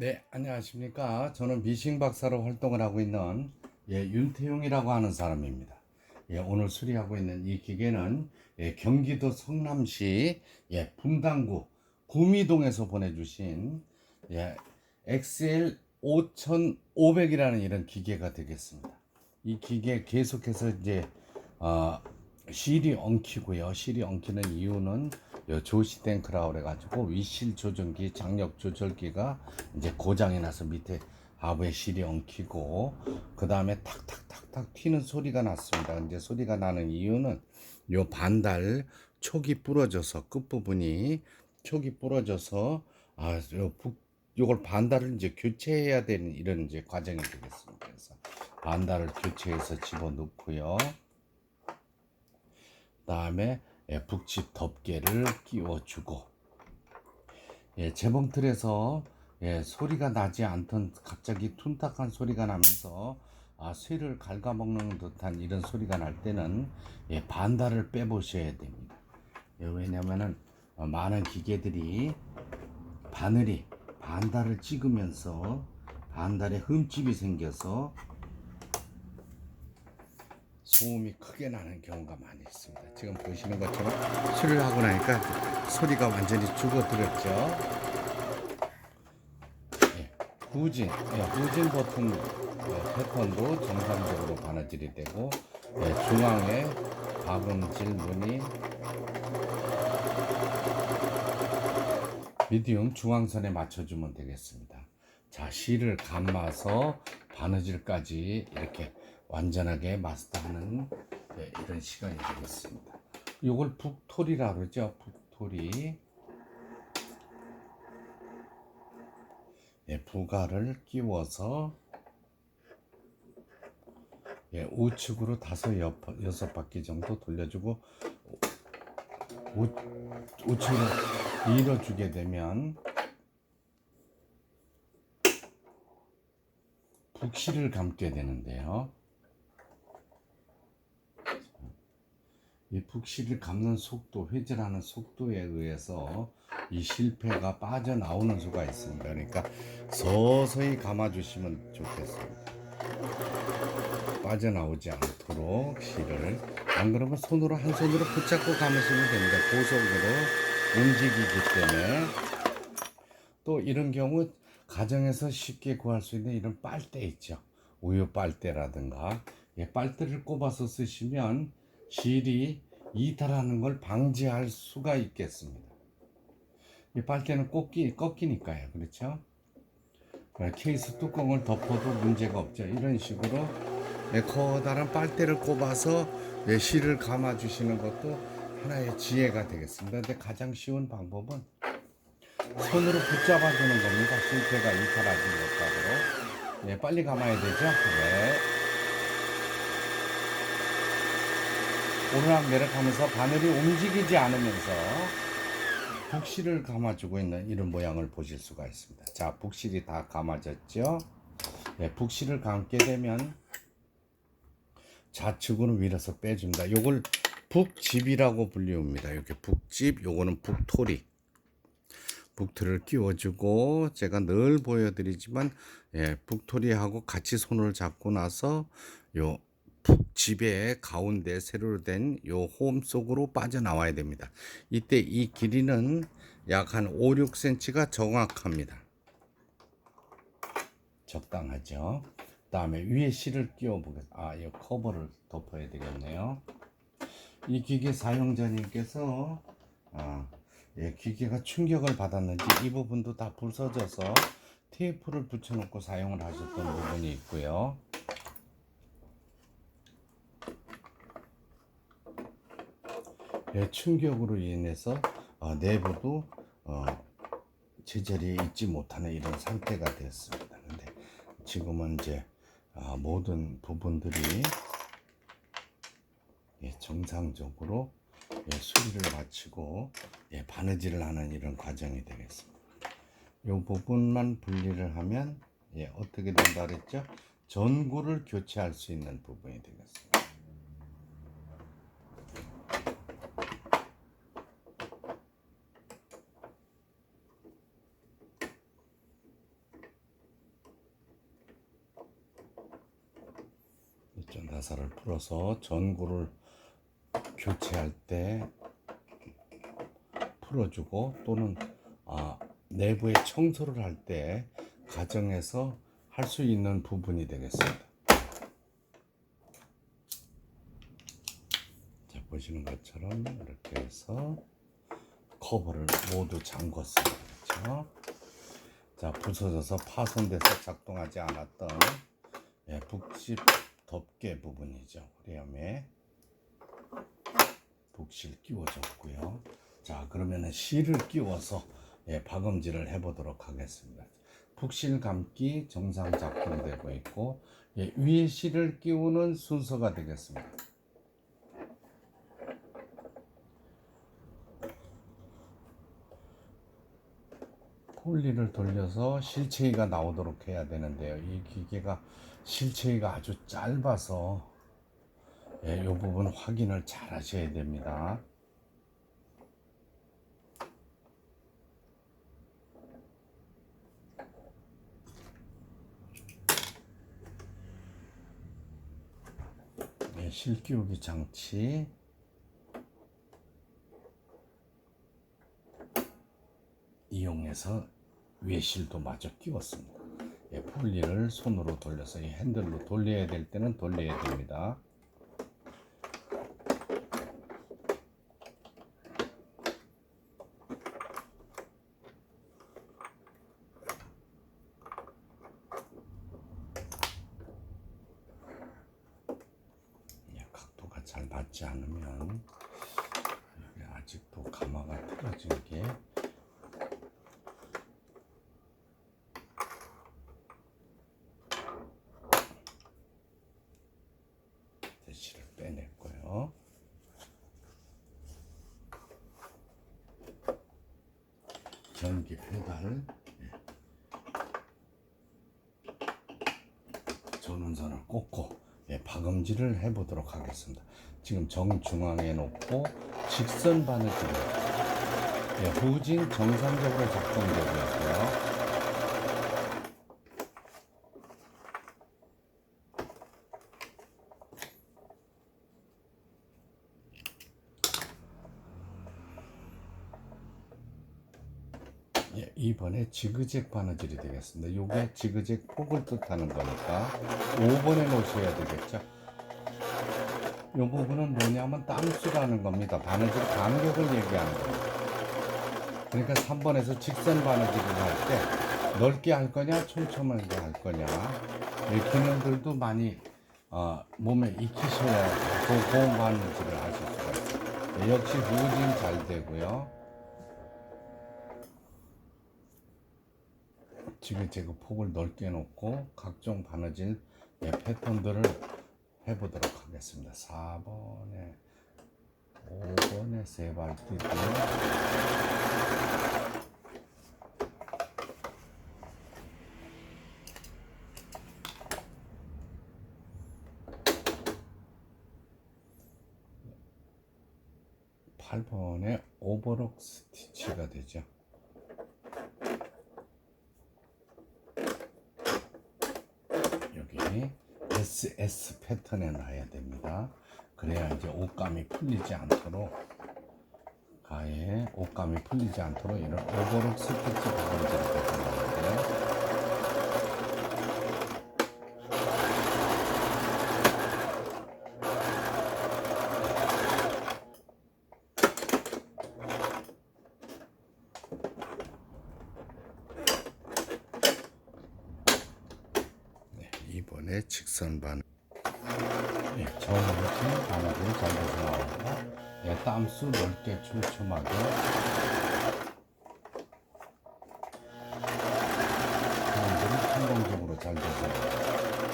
네, 안녕하십니까. 저는 미싱 박사로 활동을 하고 있는 예, 윤태용이라고 하는 사람입니다. 예, 오늘 수리하고 있는 이 기계는 예, 경기도 성남시 예, 분당구 구미동에서 보내주신 예, XL 5500이라는 이런 기계가 되겠습니다. 이 기계 계속해서 이제 어, 실이 엉키고요. 실이 엉키는 이유는 요 조시 탱크라 그래가지고 위실 조정기, 장력 조절기가 이제 고장이 나서 밑에 하부에 실이 엉키고 그 다음에 탁탁탁탁 튀는 소리가 났습니다. 근데 소리가 나는 이유는 요 반달 촉이 부러져서 끝 부분이 촉이 부러져서 아요 요걸 반달을 이제 교체해야 되는 이런 이제 과정이 되겠습니다. 그래서 반달을 교체해서 집어 넣고요. 다음에 예, 북집 덮개를 끼워주고 예, 재봉틀에서 예, 소리가 나지 않던 갑자기 둔탁한 소리가 나면서 아, 쇠를 갉아먹는 듯한 이런 소리가 날 때는 예, 반달을 빼보셔야 됩니다. 예, 왜냐면은 어, 많은 기계들이 바늘이 반달을 찍으면서 반달에 흠집이 생겨서 소음이 크게 나는 경우가 많이 있습니다. 지금 보시는 것처럼 수리를 하고 나니까 소리가 완전히 죽어들었죠. 예, 후진, 예, 후진 버튼 예, 패턴도 정상적으로 바느질이 되고 예, 중앙에 박음질 무늬 미디움 중앙선에 맞춰주면 되겠습니다. 자, 실을 감아서 바느질까지 이렇게 완전하게 마스터하는 네, 이런 시간이 되겠습니다. 이걸 북토리라 그러죠. 북토리. 예, 부가를 끼워서 예, 우측으로 다섯 여, 여섯 바퀴 정도 돌려주고 우, 우측으로 밀어주게 되면 북실을 감게 되는데요. 이 북실을 감는 속도, 회전하는 속도에 의해서 이 실패가 빠져나오는 수가 있습니다. 그러니까 서서히 감아주시면 좋겠습니다. 빠져나오지 않도록 실을 안 그러면 손으로 한 손으로 붙잡고 감으시면 됩니다. 고속으로 움직이기 때문에 또 이런 경우 가정에서 쉽게 구할 수 있는 이런 빨대 있죠. 우유 빨대라든가 예, 빨대를 꼽아서 쓰시면 실이 이탈하는 걸 방지할 수가 있겠습니다. 이 빨대는 꺾기, 꺾이니까요. 그렇죠? 케이스 뚜껑을 덮어도 문제가 없죠. 이런 식으로 예, 커다란 빨대를 꼽아서 예, 실을 감아 주시는 것도 하나의 지혜가 되겠습니다. 근데 가장 쉬운 방법은 손으로 붙잡아 주는 겁니다. 실패가 이탈하지 못하도록. 예, 빨리 감아야 되죠? 네. 오르락 내리락하면서 바늘이 움직이지 않으면서 북실을 감아주고 있는 이런 모양을 보실 수가 있습니다. 자, 북실이 다 감아졌죠? 네, 북실을 감게 되면 좌측으로 밀어서 빼줍니다. 요걸 북집이라고 불리웁니다. 이렇게 북집, 요거는 북토리. 북토리를 끼워주고 제가 늘 보여드리지만 예, 북토리하고 같이 손을 잡고 나서 요 북집의 가운데 세로로 된 요 홈 속으로 빠져나와야 됩니다. 이때 이 길이는 약 한 5, 6cm가 정확합니다. 적당하죠. 다음에 위에 실을 끼워 보겠습니다. 아, 이 커버를 덮어야 되겠네요. 이 기계 사용자님께서 아, 예, 기계가 충격을 받았는지 이 부분도 다 부서져서 테이프를 붙여놓고 사용을 하셨던 부분이 있고요. 충격으로 인해서 어, 내부도 어, 제자리에 있지 못하는 이런 상태가 되었습니다. 근데 지금은 이제 어, 모든 부분들이 예, 정상적으로 예, 수리를 마치고 예, 바느질을 하는 이런 과정이 되겠습니다. 이 부분만 분리를 하면 예, 어떻게 된다 그랬죠? 전구를 교체할 수 있는 부분이 되겠습니다. 나사를 풀어서 전구를 교체할 때 풀어주고 또는 아, 내부에 청소를 할 때 가정에서 할 수 있는 부분이 되겠습니다. 자 보시는 것처럼 이렇게 해서 커버를 모두 잠궜습니다. 그렇죠? 자 부서져서 파손돼서 작동하지 않았던 예, 북십 덮개 부분이죠. 프레임에 북실 끼워줬고요. 자 그러면은 실을 끼워서 예, 박음질을 해보도록 하겠습니다. 북실 감기 정상 작동되고 있고 예, 위에 실을 끼우는 순서가 되겠습니다. 폴리를 돌려서 실체이가 나오도록 해야 되는데요. 이 기계가 실체이가 아주 짧아서 예, 이 부분 확인을 잘 하셔야 됩니다. 예, 실끼우기 장치 이용해서 외실도 마저 끼웠습니다. 예, 폴리를 손으로 돌려서 이 핸들로 돌려야 될 때는 돌려야 됩니다. 예, 각도가 잘 맞지 않으면 아직도 가마가 틀어진 게 대시를 빼냈고요. 전기 페달 예. 전원선을 꽂고 예, 박음질을 해보도록 하겠습니다. 지금 정중앙에 놓고 직선 바느질을 예, 후진 정상적으로 작동되고 있고요. 예, 이번에 지그잭 바느질이 되겠습니다. 요게 지그잭 폭을 뜻하는 거니까 5번에 놓으셔야 되겠죠. 이 부분은 뭐냐면 땀수라는 겁니다. 바느질 간격을 얘기하는 겁니다. 그러니까 3번에서 직선 바느질을 할 때 넓게 할 거냐 촘촘하게 할 거냐 이 기능들도 많이 어, 몸에 익히셔야 그 고운 바느질을 하실 수가 있어요. 예, 역시 후진 잘 되고요. 지그재그 폭을 넓게 놓고 각종 바느질 예, 패턴들을 해보도록 하겠습니다. 4번에 5번에 세발 뛰고 8번에 오버록 스티치가 되죠. 여기 SS 패턴에 놔야 됩니다. 그래야 이제 옷감이 풀리지 않도록 가에 옷감이 풀리지 않도록 이런 오버록 스티치 박음질을 배정하는데요. 네, 이번에 직선 반 예, 저렇게 바느질 잘 돼서 나오고 예, 땀수 넓게 촘촘하게 바느질이 성공적으로 잘 돼서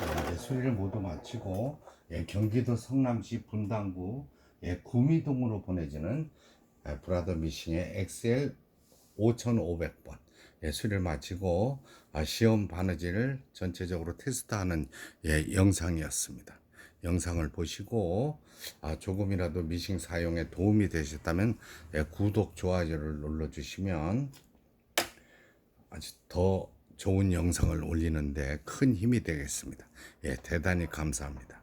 예, 이제 수리를 모두 마치고 예, 경기도 성남시 분당구 예, 구미동으로 보내지는 예, 브라더 미싱의 XL 5500번 예, 수리를 마치고 아, 시험 바느질을 전체적으로 테스트하는 예, 영상이었습니다. 영상을 보시고 아, 조금이라도 미싱 사용에 도움이 되셨다면 예, 구독, 좋아요를 눌러주시면 아주 더 좋은 영상을 올리는데 큰 힘이 되겠습니다. 예, 대단히 감사합니다.